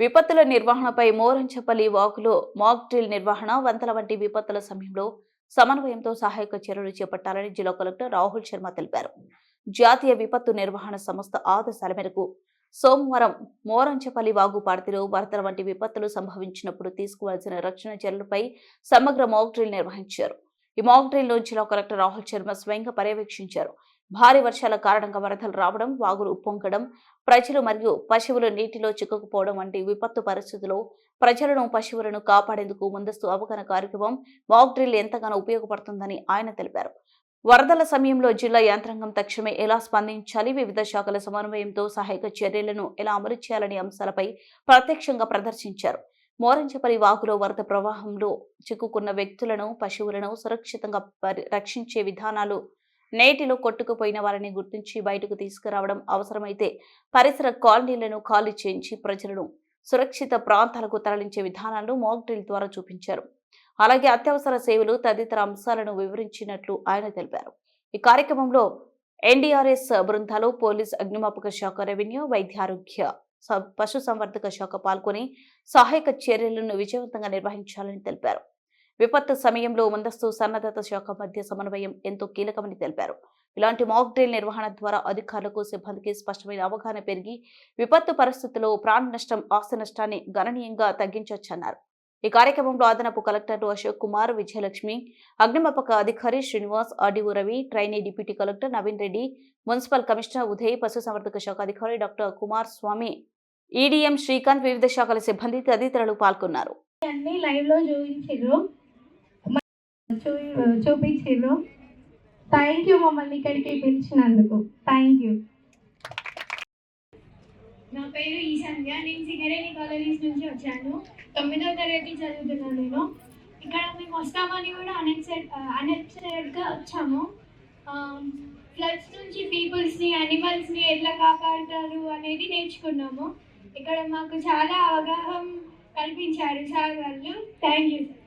విపత్తుల నిర్వహణపై Moranchapalli వాకులో mock drill నిర్వహణ వంతల వంటి విపత్తుల సమయంలో సమన్వయంతో సహాయక చర్యలు చేపట్టాలని జిల్లా కలెక్టర్ రాహుల్ శర్మ తెలిపారు. జాతీయ విపత్తు నిర్వహణ సంస్థ ఆదేశాల మేరకు సోమవారం మోరంచపల్లి వాగు పార్తిలో వరదల వంటి విపత్తులు సంభవించినప్పుడు తీసుకోవాల్సిన రక్షణ చర్యలపై సమగ్ర మాక్ డ్రిల్ నిర్వహించారు. ఈ మాక్ డ్రిల్లో జిల్లా కలెక్టర్ రాహుల్ శర్మ స్వయంగా పర్యవేక్షించారు. భారీ వర్షాల కారణంగా వరదలు రావడం వాగులు ఉప్పొంగడం ప్రజలు మరియు పశువులు నీటిలో చిక్కుకుపోవడం వంటి విపత్తు పరిస్థితుల్లో ప్రజలను పశువులను కాపాడేందుకు ముందస్తు అవగాహన కార్యక్రమం వాక్ డ్రిల్ ఎంతగానో ఉపయోగపడుతుందని ఆయన తెలిపారు. వరదల సమయంలో జిల్లా యంత్రాంగం తక్షణమే ఎలా స్పందించాలి వివిధ శాఖల సమన్వయంతో సహాయక చర్యలను ఎలా అమలు చేయాలనే అంశాలపై ప్రత్యక్షంగా ప్రదర్శించారు. మోరంచపల్లి వాగులో వరద ప్రవాహంలో చిక్కుకున్న వ్యక్తులను పశువులను సురక్షితంగా పరి- రక్షించే విధానాలు నేటిలో కొట్టుకుపోయిన వారిని గుర్తించి బయటకు తీసుకురావడం అవసరమైతే పరిసర కాలనీలను ఖాళీ చేయించి ప్రజలను సురక్షిత ప్రాంతాలకు తరలించే విధానాలను మాక్ డ్రిల్ ద్వారా చూపించారు. అలాగే అత్యవసర సేవలు తదితర అంశాలను వివరించినట్లు ఆయన తెలిపారు. ఈ కార్యక్రమంలో ఎన్డీఆర్ఎస్ బృందాలు పోలీస్ అగ్నిమాపక శాఖ రెవెన్యూ వైద్యారోగ్య స- పశు సంవర్ధక శాఖ పాల్గొని సహాయక చర్యలను విజయవంతంగా నిర్వహించాలని తెలిపారు. విపత్తు సమయంలో ముందస్తు సన్నద్ధత శాఖ మధ్య సమన్వయం ఎంతో కీలకమని తెలిపారు. ఇలాంటి మాక్ డ్రిల్ నిర్వహణ ద్వారా అధికారులకు సిబ్బందికి స్పష్టమైన అవగాహన పెరిగి విపత్తు పరిస్థితుల్లో ప్రాణ నష్టం ఆస్తి నష్టాన్ని గణనీయంగా తగ్గించవచ్చన్నారు ఈ కార్యక్రమంలో అదనపు కలెక్టర్లు అశోక్ కుమార్ విజయలక్ష్మి అగ్నిమాపక అధికారి Srinivas RDO Ravi trainee deputy collector Naveen Reddy municipal commissioner Uday పశుసంవర్ధక శాఖ అధికారి డాక్టర్ కుమార్ స్వామి ఈడీఎం శ్రీకాంత్ వివిధ శాఖల సిబ్బంది తదితరులు పాల్గొన్నారు. అన్ని లైవ్లో చూ చూపించారు థ్యాంక్ యూ మమ్మల్ని ఇక్కడికి పిలిచినందుకు. థ్యాంక్ యూ నా పేరు ఈశాన్య. నేను సింగరేణి కాలేజీస్ నుంచి వచ్చాను. తొమ్మిదవ తరగతి చదువుతున్నాను నేను. ఇక్కడ మేము వస్తామని కూడా అన్ఎక్సెడ్ అన్ఎక్సెప్టెడ్గా వచ్చాము. ఫ్లడ్స్ నుంచి పీపుల్స్ని యానిమల్స్ని ఎట్లా కాపాడతారు అనేది నేర్చుకున్నాము. ఇక్కడ మాకు చాలా అవగాహన కల్పించారు సార్ వాళ్ళు. Thank you sir